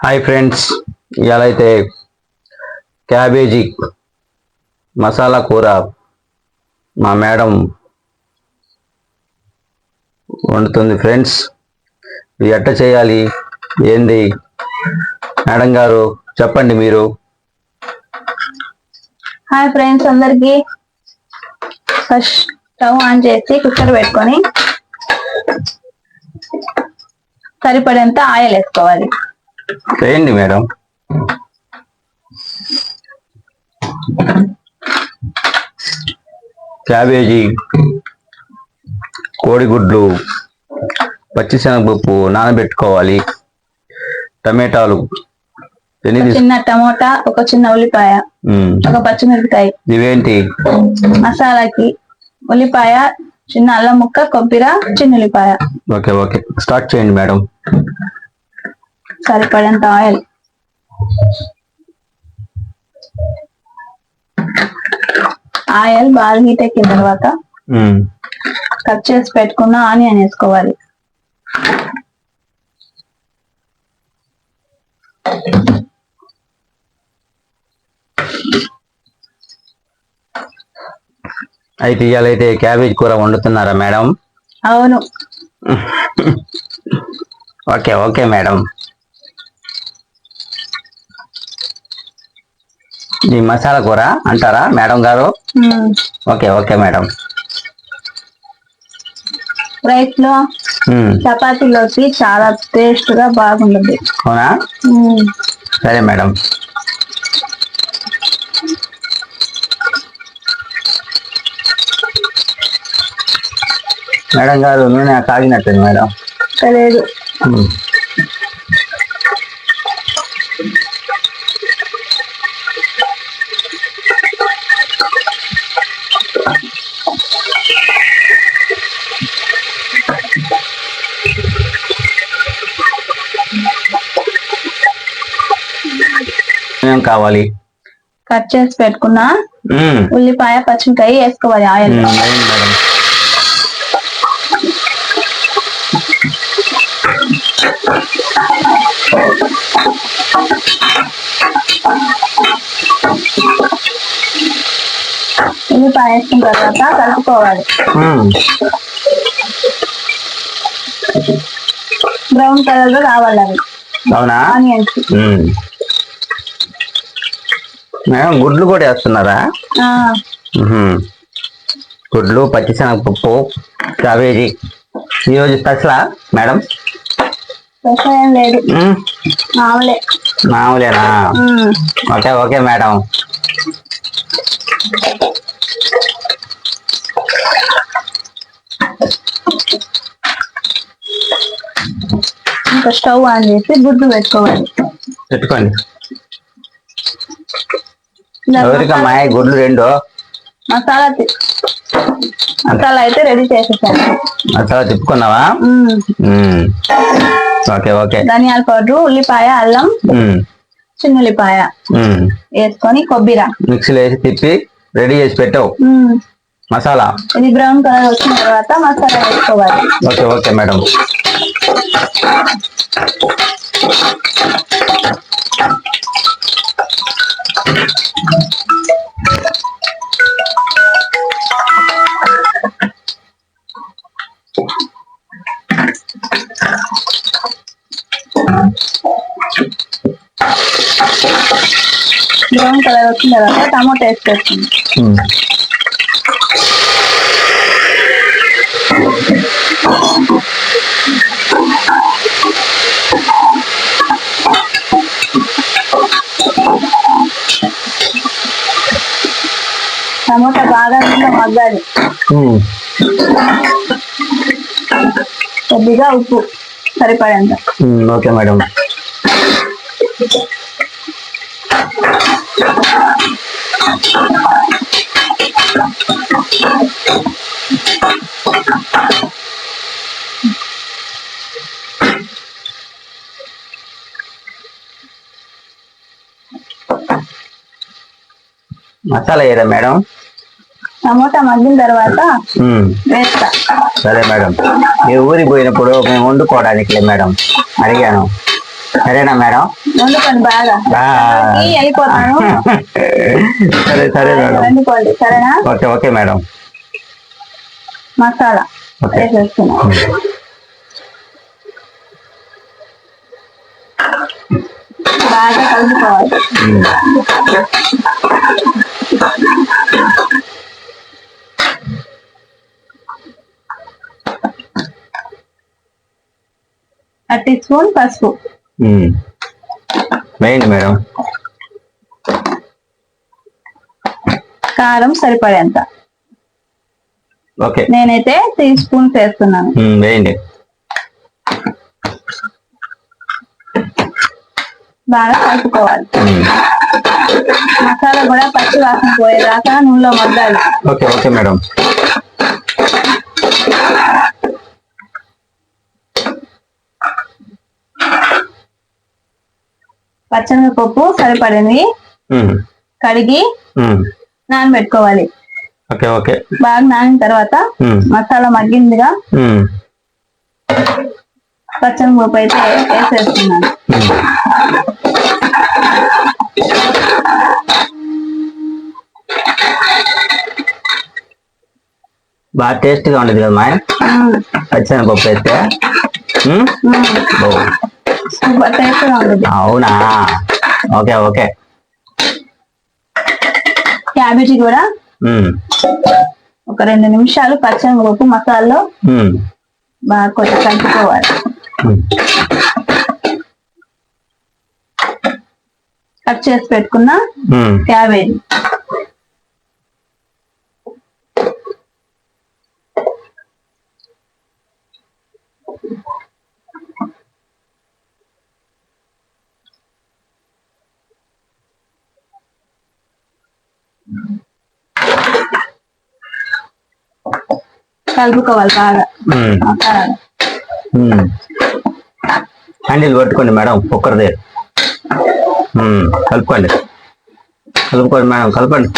Hi friends ఇవాళ అయితే cabbage masala కూర మా మేడం వండుతుంది ఫ్రెండ్స్. ఇది ఎట్ట చేయాలి? ఏంది? మేడం గారు చెప్పండి మీరు. హాయ్ ఫ్రెండ్స్ అందరికీ ఫస్ట్ స్టవ్ ఆన్ చేసి కుక్కర్ పెట్టుకొని సరిపడేంత ఆయిల్ వేసుకోవాలి. చేయండి మేడం. క్యాబేజీ కోడిగుడ్లు పచ్చిశనగపప్పు నానబెట్టుకోవాలి. టమాటాలు చిన్న టమోటా ఒక చిన్న ఉల్లిపాయ ఒక పచ్చిమిరపకాయ. ఇవేంటి? మసాలాకి ఉల్లిపాయ చిన్న అల్లం ముక్క కొబ్బరి చిన్న ఉల్లిపాయ. Okay okay. స్టార్ట్ చేయండి మేడం. సరిపడేంత ఆయిల్? ఆయిల్ బాగా హీట్ ఎక్కిన తర్వాత కట్ చేసి పెట్టుకున్న ఆనియన్ వేసుకోవాలి. అయితే ఇవాళైతే క్యాబేజ్ కూర వండుతున్నారా మేడం? అవును. Okay okay madam. ఈ మసాలా కూర అంటారా మేడం గారు. Okay okay madam. రైస్లో చపాతీలోకి చాలా టేస్ట్గా బాగుంటుంది అవునా. సరే మేడం. మేడం గారు నూనె కాగినట్టుంది మేడం. లేదు ఏం కావాలి? కట్ చేసి పెట్టుకున్న. ఉల్లిపాయ పచ్చిమిరకాయ వేసుకోవాలి ఆయిల్. మేడం. ఉల్లిపాయ వేసుకున్న తర్వాత కలుపుకోవాలి. బ్రౌన్ కలర్లో రావాలి అవి. అవునా? ఆనియన్స్. గుడ్లు కూడా వేస్తున్నారా. గుడ్లు పచ్చిశనగపప్పు క్యాబేజీ ఈరోజు స్పెషలా మేడం? మామూలేనా? మ్మ్. Okay okay madam. ఇంకా స్టవ్ ఆన్ చేసి గుడ్డు పెట్టుకోవాలి. పెట్టుకోండి. ఎవరికమ్మా? గుడ్లు రెండు? మసాలా మసాలా అయితే రెడీ చేసేసాను. అసలు తిప్పుకున్నావా. Okay okay. ధనియాల పౌడర్ ఉల్లిపాయ అల్లం. చిన్న ఉల్లిపాయ. వేసుకొని కొబ్బరి. మిక్సీలో వేసి తిప్పి రెడీ చేసి పెట్టావు. మసాలా? ఇది బ్రౌన్ కలర్ వచ్చిన తర్వాత మసాలా వేసుకోవాలి. Okay okay madam. కలర్ వచ్చిన తర్వాత టమాటో వేసుకొచ్చింది. టమాటా బాగా ఇంకా మగ్గాలి. కొద్దిగా ఉప్పు సరిపడేంత. ఓకే మేడం మసాలా వేయరా మేడం? టమోటా మగ్గిన తర్వాత. వేస్తా. సరే మేడం. మీ ఊరికి పోయినప్పుడు మేము వండుకోవడానికిలే మేడం. అడిగాను. సరేనా మేడం? వండుకోండి బాగా. వెళ్ళిపోతాను సరే సరే మేడం. వండుకోండి సరేనా? Okay okay madam. Masala. Okay. వేసేస్తున్నాను బాగా కలుపుకోవాలి. ఉమ్. ఒక టీ స్పూన్ పసుపు. వేయండి మేడం కారం సరిపడేంత? ఓకే నేనైతే త్రీ స్పూన్స్ వేస్తున్నాను ఉమ్, వేయండి. బాగా కలుపుకోవాలి. ఉమ్. మసాలా కూడా పచ్చి వాసన పోయేదాకా నూనెలో మగ్గాలి. ఓకే ఓకే మేడం పచ్చనిపప్పు సరిపడింది. కడిగి. నానబెట్టుకోవాలి ఓకే ఓకే బాగా నానిన తర్వాత. మసాలా మగ్గిందిగా ఉమ్. పచ్చనిపప్పు అయితే వేసేస్తున్నాను. బాగా టేస్ట్గా ఉండదు కదా మా. పచ్చిన పప్పు వేస్తే అవునా ఓకే ఓకే క్యాబేజీ కూడా. ఒక రెండు నిమిషాలు పచ్చనిపప్పు మసాలాలో. బాగా కొంచెం కలుపుకోవాలి. కట్ చేసి పెట్టుకున్న. క్యాబేజీ కలుపుకోవాలి బాగా. హ్యాండిల్ పట్టుకోండి మేడం కుక్కర్ది. కలుపుకోండి. కలుపుకోండి మేడం కలపండి.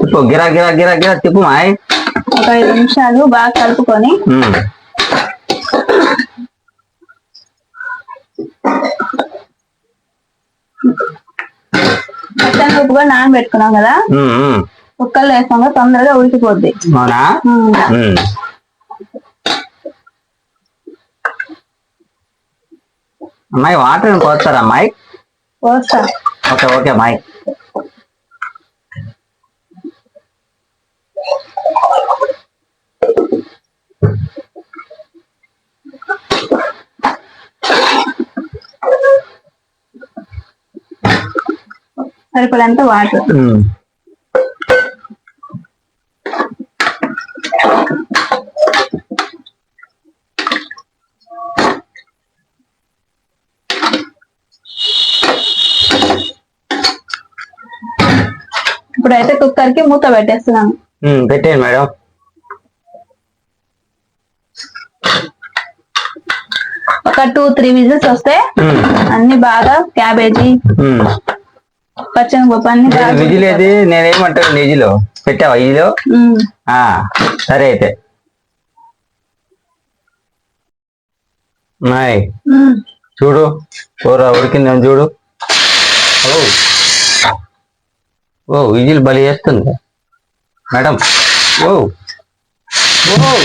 తిప్పు గిరా గిరా గిరా గిరా తిప్పు మాయ్. ఒక ఐదు నిమిషాలు బాగా కలుపుకొని. పచ్చనిపప్పు కూడా నానబెట్టుకున్నాం కదా. కుక్కర్లో వేస్తాం కదా తొందరగా ఉడికిపోద్ది. అవునా. అమ్మాయి వాటర్ పోస్తారా అమ్మాయి? పోస్తా. ఓకే ఓకే అమ్మాయి. సరిపడంత వాటర్. ఇప్పుడైతే కుక్కర్కి మూత పెట్టేస్తున్నాను పెట్టేయండి మేడం ఒక టూ త్రీ విజిల్స్ వస్తే. అన్ని బాగా క్యాబేజీ విజిల్ ఏది? నేనేమంటాను నిజిలో పెట్టావా. ఆ, సరే అయితే. నాయ్. చూడు. కూర ఉడికిందని చూడు. ఓ. ఓ విజిల్ బలి వేస్తుంది మేడం. ఓ. ఓ.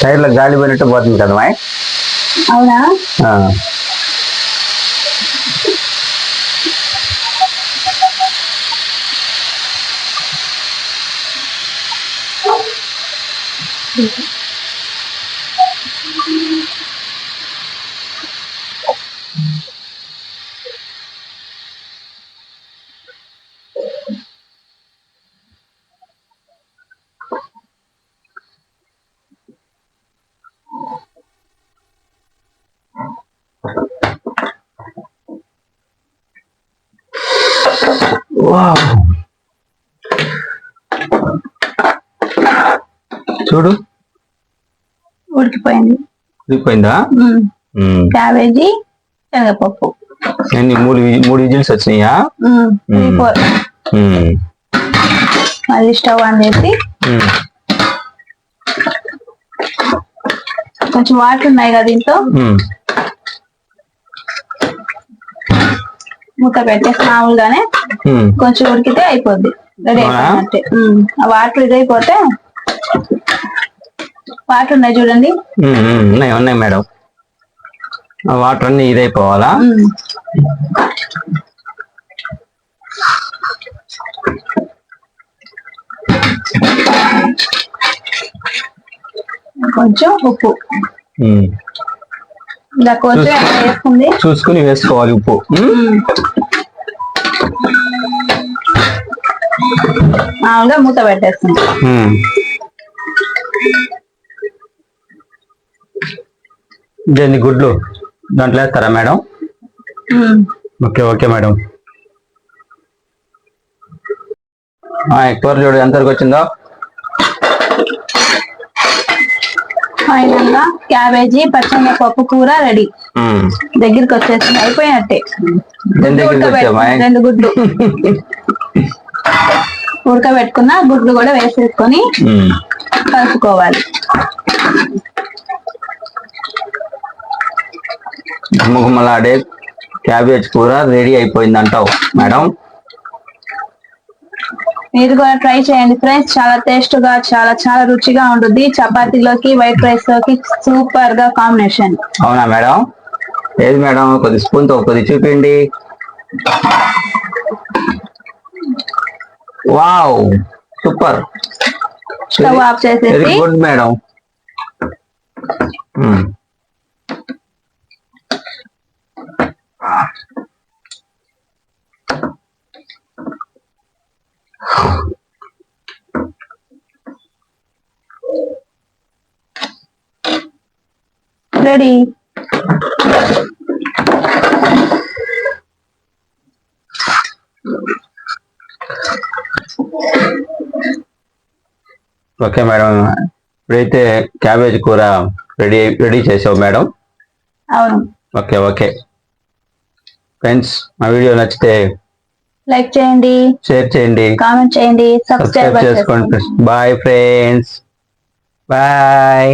టైర్లో గాలి పోయినట్టు పోతుంది కదా ఉడికిపోయింది ఉడికిపోయిందా. క్యాబేజీ శనగపప్పు మూడు విజిల్స్ వచ్చినాయా. మళ్ళీ స్టవ్ ఆన్ చేసి. కొంచెం వాటర్ ఉన్నాయి కదా దీంతో ఉమ్. మూత పెట్టేసి మామూలుగానే. కొంచెం ఉడికితే అయిపోద్ది రెడీ? అయిపోయినట్టే వాటర్ ఇదైపోతే వాటర్ ఉన్నాయి చూడండి. ఉన్నాయి ఉన్నాయి మేడం వాటర్ అన్ని ఇదైపోవాలా. కొంచెం ఉప్పు. ఇలా కొంచెం వేసుకుంది చూసుకుని వేసుకోవాలి ఉప్పు. మామూలుగా మూత పెట్టేస్తుంది ఇదేంది గుడ్లు? దాంట్లో వేస్తారా మేడం. Okay okay madam. కూర చూడు ఎంతవరకు వచ్చిందో? ఫైనల్గా క్యాబేజీ పచ్చనిపప్పు కూర రెడీ. దగ్గరికి వచ్చేసింది అయిపోయినట్టే. రెండు గుడ్లు. ఉడకబెట్టుకున్న గుడ్లు కూడా వేసేసుకొని. కలుపుకోవాలి. గుమగుమలాడే క్యాబేజ్ కూర రెడీ అయిపోయింది అంటావు మేడం. మీరు కూడా ట్రై చేయండి ఫ్రెండ్స్. చాలా టేస్ట్గా చాలా చాలా రుచిగా ఉంటుంది చపాతీలోకి వైట్ రైస్లోకి సూపర్గా కాంబినేషన్. అవునా మేడం? ఏది మేడం? కొద్ది స్పూన్తో కొద్ది చూపిండి. వావ్! సూపర్. స్టవ్ ఆఫ్ చేసేసి. Good madam. Ready okay madam ఇప్పుడైతే క్యాబేజ్ కూర రెడీ రెడీ చేసావు మేడం అవును. ఓకే ఓకే ఫ్రెండ్స్ మా వీడియో నచ్చితే లైక్ చేయండి షేర్ చేయండి కామెంట్ చేయండి సబ్స్క్రైబ్ చేసుకోండి. Bye friends bye